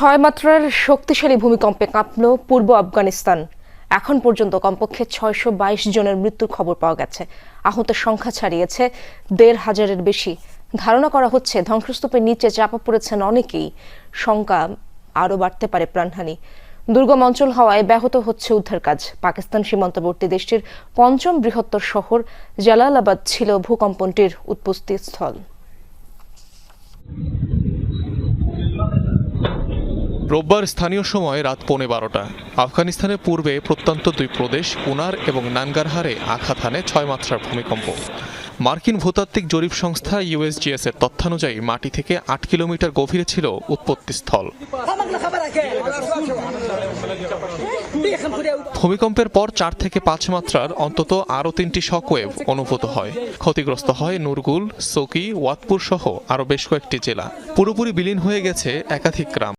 ছয় মাত্রার শক্তিশালী ভূমিকম্পে কাঁপল পূর্ব আফগানিস্তান। এখন পর্যন্ত কমপক্ষে ছয়শো বাইশ জনের মৃত্যুর খবর পাওয়া গেছে। আহতের সংখ্যা ছাড়িয়েছে দেড় হাজারের বেশি। ধারণা করা হচ্ছে ধ্বংসস্তূপের নিচে চাপা পড়েছেন অনেকেই। শঙ্কা আরও বাড়তে পারে প্রাণহানি। দুর্গম অঞ্চল হওয়ায় ব্যাহত হচ্ছে উদ্ধার কাজ। পাকিস্তান সীমান্তবর্তী দেশটির পঞ্চম বৃহত্তর শহর জালালাবাদ ছিল ভূকম্পনটির উৎপত্তি রোববার স্থানীয় সময় রাত পৌনে বারোটা। আফগানিস্তানের পূর্বে প্রত্যন্ত দুই প্রদেশ পুনার এবং নানগারহারে আঘাত হানে ছয় মাত্রার ভূমিকম্প। মার্কিন ভূতাত্ত্বিক জরিপ সংস্থা ইউএসজিএস এর তথ্যানুযায়ী মাটি থেকে আট কিলোমিটার গভীরে ছিল উৎপত্তিস্থল ভূমিকম্পের পর চার থেকে পাঁচ মাত্রার অন্তত আরও তিনটি শকওয়েভ অনুভূত হয়। ক্ষতিগ্রস্ত হয় নুরগুল, সকি, ওয়াতপুর সহ আরও বেশ কয়েকটি জেলা। পুরোপুরি বিলীন হয়ে গেছে একাধিক গ্রাম।